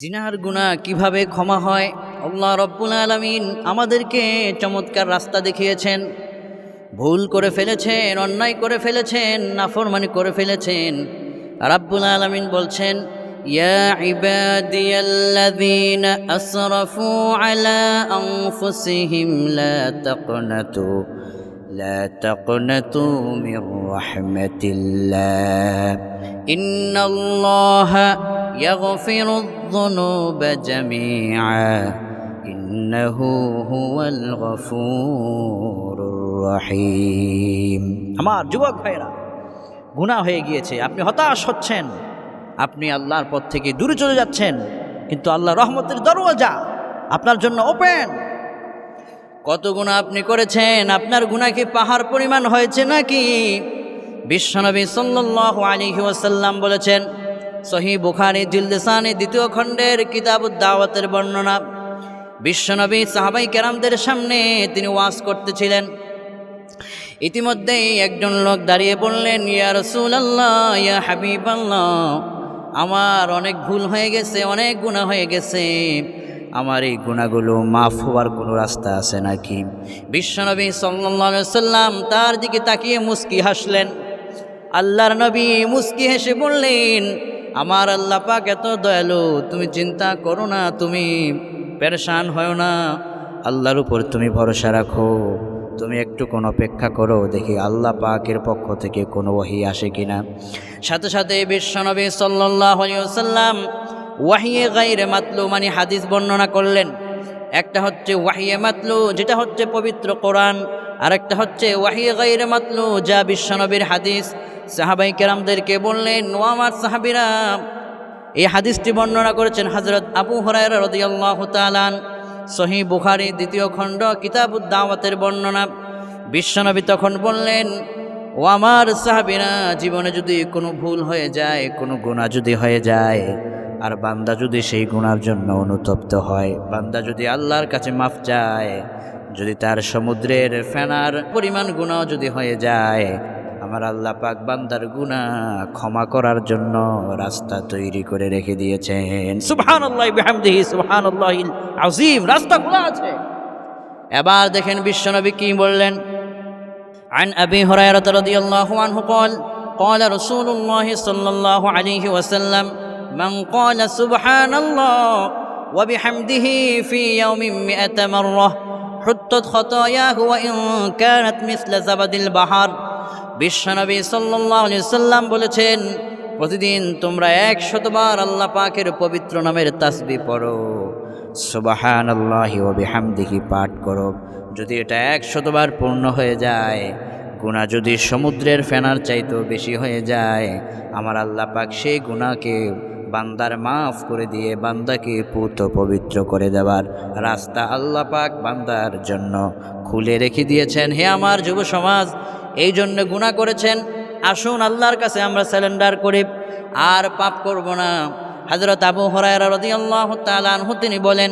জিনার গুণা কিভাবে ক্ষমা হয় আল্লাহ রব্বুল আলমিন আমাদেরকে চমৎকার রাস্তা দেখিয়েছেন ভুল করে ফেলেছেন অন্যায় করে ফেলেছেন নাফরমানি করে ফেলেছেন রাব্বুল আলমিন বলছেন ইয়া ইবাদিয়াল্লাযীনা আসরাফু আলা আনফুসিহিম লা তাকনাতু لا تقنطوا من رحمة الله إن الله يغفر الذنوب جميعا إنه هو الغفور الرحيم আমার যুবক ভাইরা গুনাহ হয়ে গিয়েছে আপনি হতাশ হচ্ছেন আপনি আল্লাহর পথ থেকে দূরে চলে যাচ্ছেন কিন্তু আল্লাহ রহমতের দরওয়াজা আপনার জন্য ওপেন কত গুণা আপনি করেছেন আপনার গুণা কি পাহাড় পরিমাণ হয়েছে নাকি বিশ্বনবী সাল্লাল্লাহু আলাইহি ওয়াসাল্লাম বলেছেন সহি বুখারি জিলদেসানি দ্বিতীয় খণ্ডের কিতাবুদ দাওয়াতের বর্ণনা। বিশ্বনবী সাহাবাই কেরামদের সামনে তিনি ওয়াজ করতেছিলেন। ইতিমধ্যেই একজন লোক দাঁড়িয়ে বললেন, ইয়া রাসূলুল্লাহ, ইয়া হাবিবাল্লাহ, আমার অনেক ভুল হয়ে গেছে, অনেক গুণা হয়ে গেছে। আমার এই গুণাগুলো মাফ হওয়ার কোনো রাস্তা আছে নাকি? বিশ্বনবী সাল্লাল্লাহু সাল্লাম তার দিকে তাকিয়ে মুস্কি হাসলেন। আল্লাহর নবী মুস্কি হেসে বললেন আমার আল্লাহ পাক এত দয়ালু, তুমি চিন্তা করো না, তুমি পেরেশান হয় না। আল্লাহর উপর তুমি ভরসা রাখো, তুমি একটু কোন অপেক্ষা করো, দেখি আল্লাহ পাকের পক্ষ থেকে কোনো ওহি আসে কিনা। সাথে সাথে বিশ্বনবী ওয়াসাল্লাম ওয়াহিয়ে গাইরে মাতলু মানে হাদিস বর্ণনা করলেন। একটা হচ্ছে ওয়াহিয়ে মাতলু, যেটা হচ্ছে পবিত্র কোরআন। আর একটা হচ্ছে ওয়াহিয়ে গাইরে মাতলু যা বিশ্বনবীর হাদিস। সাহাবাই কেরামদেরকে বললেন, ও আমার সাহাবিরা, এই হাদিসটি বর্ণনা করেছেন হজরত আবু হরাইরা রদিয়াল্লাহ তালান সহি বুখারি, দ্বিতীয় খণ্ড, কিতাবুদ দাওয়াতের বর্ণনা। বিশ্বনবী তখন বললেন, ও আমার সাহাবিরা, জীবনে যদি কোনো ভুল হয়ে যায়, কোনো গুণা যদি হয়ে যায়, আর বান্দা যদি সেই গুণার জন্য অনুতপ্ত হয়, বান্দা যদি আল্লাহর কাছে মাফ চায় যদি তার সমুদ্রের ফেনার পরিমাণ গুণাও যদি হয়ে যায় আমার আল্লাহ পাক বান্দার গুণা ক্ষমা করার জন্য রাস্তা তৈরি করে রেখে দিয়েছেন সুবহানাল্লাহ বিহামদিহি সুবহানাল্লাহিল আযীম রাস্তা খোলা আছে এবার দেখেন বিশ্বনবী কি বললেন عن أبي هريرة رضي الله عنه قال قال رسول الله صلى الله عليه وسلم من قال سبحان الله وبحمده في يوم مئة مرة হুত্তত খতয়াহু ইন কানাত মিসলা বাহার। বিশ্বনবী সাল্লাল্লাহু আলাইহি সাল্লাম বলেছেন, প্রতিদিন তোমরা একশতবার আল্লাহ পাকের পবিত্র নামের তাসবি পড়ো। সুবাহান আল্লাহি ও বিহামদিহি পাঠ করো। যদি এটা একশতবার পূর্ণ হয়ে যায় গুণা যদি সমুদ্রের ফেনার চাইতেও বেশি হয়ে যায়, আমার আল্লাহ পাক সেই গুণাকে বান্দার মাফ করে দিয়ে বান্দাকে পুত পবিত্র করে দেওয়ার রাস্তা আল্লাহ পাক বান্দার জন্য খুলে রেখে দিয়েছেন। হে আমার যুব সমাজ, এই জন্য গুণা করেছেন। আসুন আল্লাহর কাছে আমরা স্যালেন্ডার করি। আর পাপ করব না। হজরত আবু হরায়রা তিনি বলেন,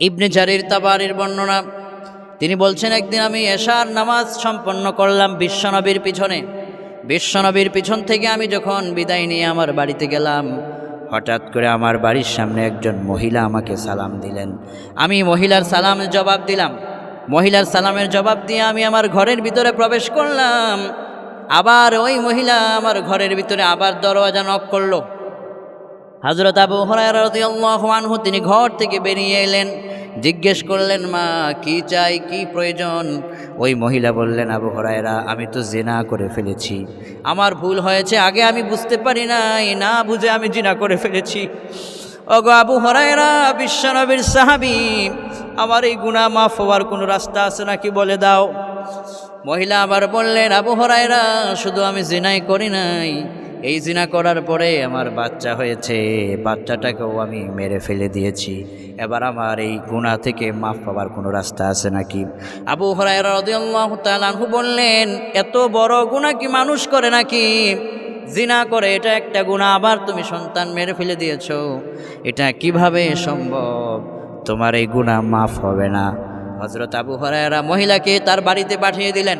ইবনে জারির তাবারির বর্ণনা। তিনি বলছেন, একদিন আমি এশার নামাজ সম্পন্ন করলাম বিশ্বনবীর পিছনে। বিশ্বনবীর পিছন থেকে আমি যখন বিদায় নিয়ে আমার বাড়িতে গেলাম, হঠাৎ করে আমার বাড়ির সামনে একজন মহিলা আমাকে সালাম দিলেন। আমি মহিলার সালামের জবাব দিলাম। মহিলার সালামের জবাব দিয়ে আমি আমার ঘরের ভিতরে প্রবেশ করলাম। আবার ওই মহিলা আমার ঘরের ভিতরে আবার দরওয়াজা নক করল। হজরত আবু হরাইরাহু তিনি ঘর থেকে বেরিয়ে এলেন। জিজ্ঞেস করলেন, মা, কি চাই? কি প্রয়োজন? ওই মহিলা বললেন, আবু হরাইরা আমি তো জেনা করে ফেলেছি। আমার ভুল হয়েছে, আগে আমি বুঝতে পারি নাই, না বুঝে আমি জিনা করে ফেলেছি। ওগো আবু হরাইরা বিশ্বনবীর সাহাবি, আমার এই গুণা মাফ হওয়ার কোনো রাস্তা আছে নাকি বলে দাও? মহিলা আবার বললেন, আবু হরাইরা শুধু আমি জেনাই করি নাই এই জিনা করার পরে আমার বাচ্চা হয়েছে। বাচ্চাটাকেও আমি মেরে ফেলে দিয়েছি। এবার আমার এই গুণা থেকে মাফ পাওয়ার কোনো রাস্তা আছে নাকি? আবু তাআলাহু বললেন, এত বড় গুণা কি মানুষ করে নাকি? জিনা করে এটা একটা গুণা আবার তুমি সন্তান মেরে ফেলে দিয়েছ। এটা কীভাবে সম্ভব? তোমার এই গুণা মাফ হবে না। হজরত আবু হরায়রা মহিলাকে তার বাড়িতে পাঠিয়ে দিলেন।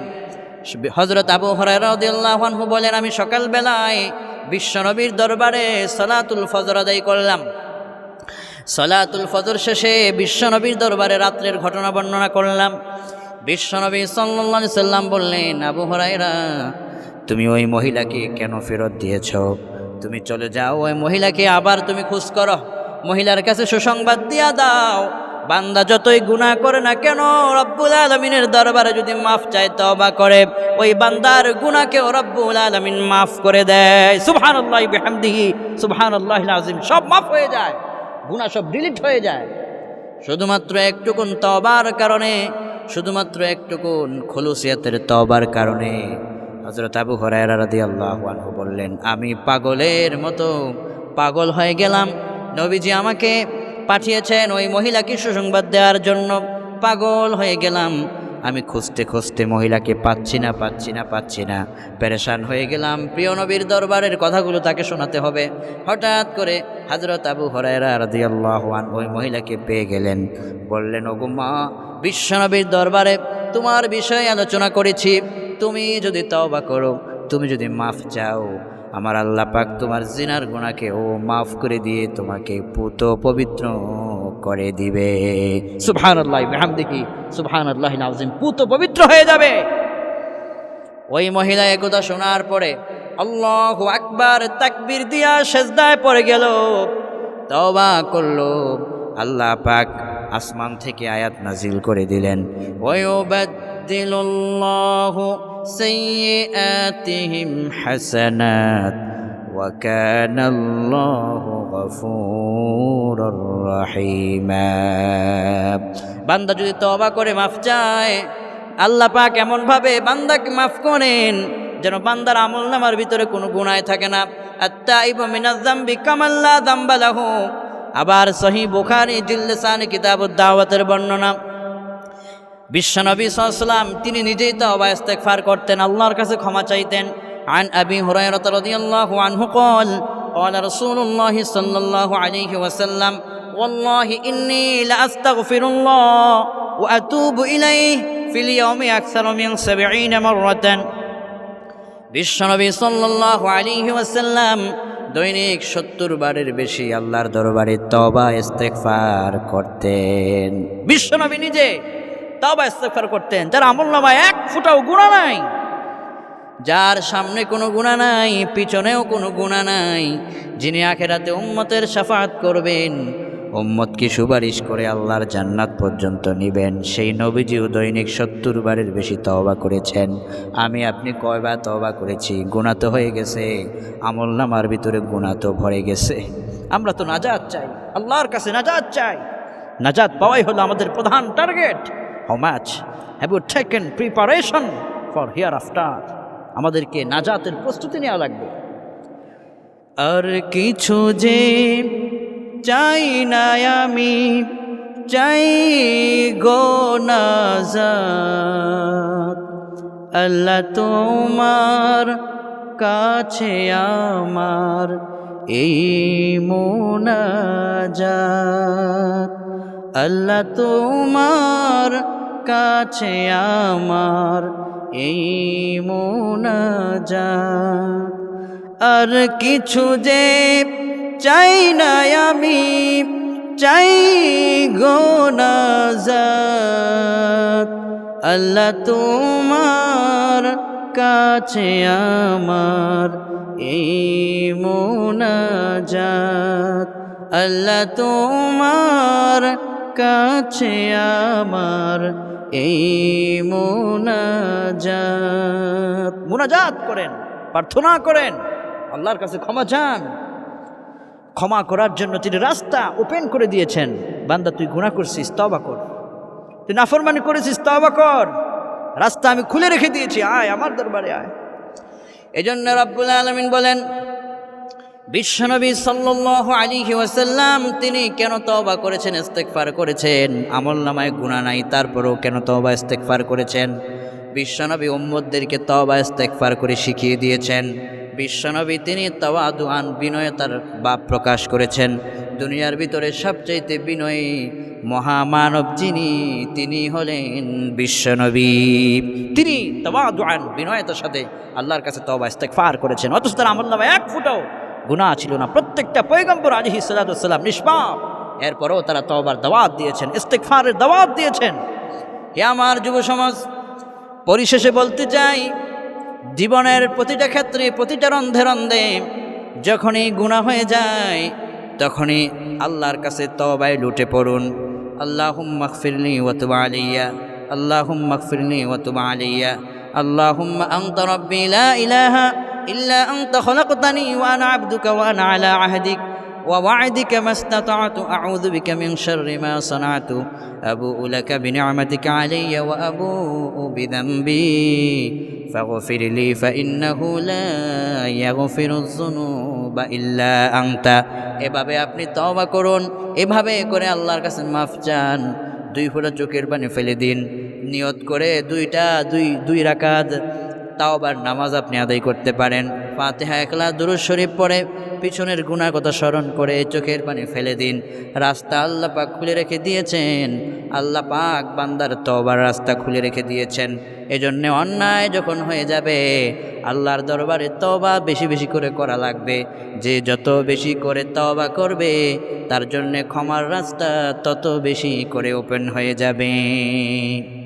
হজরত আবু হরাইরাহু বলেন, আমি সকালবেলায় বিশ্বনবীর দরবারে সলাতুল ফজর আদায় করলাম। সলাতুল ফজর শেষে বিশ্বনবীর দরবারে রাত্রের ঘটনা বর্ণনা করলাম। বিশ্বনবী আলাইহি সাল্লাম বললেন, আবু হরাইরা তুমি ওই মহিলাকে কেন ফেরত দিয়েছ? তুমি চলে যাও, ওই মহিলাকে আবার তুমি খুশ করো। মহিলার কাছে সুসংবাদ দিয়া দাও। বান্দা যতই গুনাহ করে না কেন, রব্বুল আলমিনের দরবারে যদি মাফ চায় তবা করে, ওই বান্দার গুনাহকেও রব্বুল আলমিন মাফ করে দেয়। সুবহান আল্লাহ বেহামদিহি সুবহান আল্লাহ আজিম সব মাফ হয়ে যায়, গুনাহ সব ডিলিট হয়ে যায়। শুধুমাত্র একটুকুন তবার কারণে, শুধুমাত্র একটুকুন খলুসিয়াতের তবার কারণে হজরত আবু রাদি আল্লাহ বললেন, আমি পাগলের মতো পাগল হয়ে গেলাম। নবীজি আমাকে পাঠিয়েছেন ওই মহিলাকে সুসংবাদ দেওয়ার জন্য। পাগল হয়ে গেলাম। আমি খুঁজতে খুঁজতে মহিলাকে পাচ্ছি না পাচ্ছি না পাচ্ছি না। পেরেশান হয়ে গেলাম। প্রিয় নবীর দরবারের কথাগুলো তাকে শোনাতে হবে। হঠাৎ করে হজরত আবু হরায়রা রাদিয়াল্লাহু আন ওই মহিলাকে পেয়ে গেলেন। বললেন, ওগো মা বিশ্বনবীর দরবারে তোমার বিষয়ে আলোচনা করেছি। তুমি যদি তওবা করো, তুমি যদি মাফ চাও আমার আল্লাহ পাক তোমার জিনার গুণাকে ও মাফ করে দিয়ে তোমাকে পুত পবিত্র করে দিবে। সুবহান আল্লাহ দেখি সুবহান আল্লাহ নাজিম, পুত পবিত্র হয়ে যাবে। ওই মহিলা একথা শোনার পরে আল্লাহ আকবার তাকবীর দিয়া সেজদায় পড়ে গেল, তওবা করল। আল্লাহ পাক আসমান থেকে আয়াত নাজিল করে দিলেন। ওয়ুবাদদিলুল্লাহু সাইয়্যাতিহিম হাসানাত وكان الله غفورا رحيما বান্দা যদি তওবা করে মাফ চায় আল্লাহ পাক এমন ভাবে বান্দাকে মাফ করেন যেন বান্দার আমল নামার ভিতরে কোনো গুনায় থাকে না আত্তাইবু মিনাজ যামবি কামাল্লা যামবা লাহু আবার সহি বুখারী জিল্লিসান কিতাবুদ দাওয়াতের বর্ণনা বিশ্বনবী সাল্লাম তিনি নিজেই তওবা ইস্তেগফার করতেন আল্লাহর কাছে ক্ষমা চাইতেন عن أبي هريرة رضي الله عنه قال قال رسول الله صلى الله عليه وسلم والله إني لأستغفر الله وأتوب إليه في اليوم أكثر من سبعين مرة বিশ্বনবী সাল্লাল্লাহু আলাইহি ওয়াসাল্লাম দৈনিক সত্তর বারের বেশি আল্লাহর দরবারে তবা ইস্তেগফার করতেন বিশ্বনবী নিজে তবা ইস্তেগফার করতেন। যার আমল এক ফুটাও গুণা নাই। যার সামনে কোনো গুণা নাই, পিছনেও কোনো গুণা নাই, যিনি আখেরাতে উম্মতের সাফাত করবেন উম্মতকে সুপারিশ করে আল্লাহর জান্নাত পর্যন্ত নিবেন? সেই নবীজিও দৈনিক সত্তর বারের বেশি তওবা করেছেন। আমি, আপনি কয়বার তওবা করেছি? গুণা তো হয়ে গেছে। আমল নামার ভিতরে গুণা তো ভরে গেছে। আমরা তো নাজাত চাই। আল্লাহর কাছে নাজাত চাই। নাজাত পাওয়াই হলো আমাদের প্রধান target. Much have you taken preparation for hereafter আমাদেরকে নাজাতের প্রস্তুতি নেওয়া লাগবে। আর কিছু যে চাই না আমি, চাই গো নাজাত। আল্লাহ তোমার কাছে আমার এই মোনাজাত। আল্লাহ তোমার কাছে আমার এই মোনাজাত। আর কিছু যে চাই না আমি, চাই গো নাজাত। আল্লাহ তোমার কাছে আমার এই মোনাজাত। আল্লাহ তোমার কাছে আমার এই মোনাজাত। মোনাজাত করেন, প্রার্থনা করেন, আল্লাহর কাছে ক্ষমা চান। ক্ষমা করার জন্য তিনি রাস্তা ওপেন করে দিয়েছেন। বান্দা, তুই গুণা করছিস তবা কর। তুই নাফরমানি করেছিস তবা কর। রাস্তা আমি খুলে রেখে দিয়েছি, আয় আমার দরবারে আয়। এই জন্য রাব্বুল আলমিন বলেন বিশ্বনবী সাল্লাল্লাহু আলী ওয়াসাল্লাম, তিনি কেন তওবা করেছেন, ইস্তেগফার করেছেন? আমল নামায় গুনাহ নাই, তারপরেও কেন তওবা ইস্তেগফার করেছেন? বিশ্বনবী উম্মতদেরকে তওবা ইস্তেগফার করে শিখিয়ে দিয়েছেন। বিশ্বনবী তিনি তাওয়াদুআন বিনয়তার বাপ প্রকাশ করেছেন। দুনিয়ার ভিতরে সবচাইতে বিনয়ী মহামানব যিনি, তিনি হলেন বিশ্বনবী। তিনি তাওয়াদুআন বিনয়তার সাথে আল্লাহর কাছে তওবা ইস্তেগফার করেছেন। অথচ তার আমল নামায় এক ফুটাও গুণা ছিল না। প্রত্যেকটা পৈগম্বর আজহি সালাদুসাল্লাম নিষ্পাপ। এরপরও তারা তবার দাওয়াত দিয়েছেন ইস্তেকফারের দাওয়াত দিয়েছেন। হে আমার যুব সমাজ, পরিশেষে বলতে চাই, জীবনের প্রতিটা ক্ষেত্রে, প্রতিটা রন্ধে রন্ধে যখনই গুণা হয়ে যায়, তখনই আল্লাহর কাছে তবায় লুটে পড়ুন। আল্লাহ মকফিরলি ওয়াতুবা আলিয়া আল্লাহ মকফিরলি ওয়াতুবা আলিয়া আল্লাহ আন্ত ইলাহা إلا أنت خلقتني وأنا عبدك وأنا على عهدك ووعدك ما استطعت أعوذ بك من شر ما صنعت أبوء لك بنعمتك علي وأبوء بذنبي فاغفر لي فإنه لا يغفر الذنوب إلا أنت এভাবে আপনি তওবা করুন এভাবে করে আল্লাহর কাছে মাফ চান দুই ফোঁটা চোখের পানি ফেলে দিন নিয়ত করে দুইটা দুই দুই রাকাত তাওবার নামাজ আপনি আদায় করতে পারেন। ফাতেহা একলা দুরুজ শরীফ পড়ে, পিছনের গুণার কথা স্মরণ করে চোখের পানি ফেলে দিন। রাস্তা আল্লাহ পাক খুলে রেখে দিয়েছেন। আল্লাহ পাক বান্দার তবার রাস্তা খুলে রেখে দিয়েছেন। এজন্য অন্যায় যখন হয়ে যাবে, আল্লাহর দরবারে তবা বেশি বেশি করে করা লাগবে। যে যত বেশি করে তবা করবে, তার জন্যে ক্ষমার রাস্তা তত বেশি করে ওপেন হয়ে যাবে।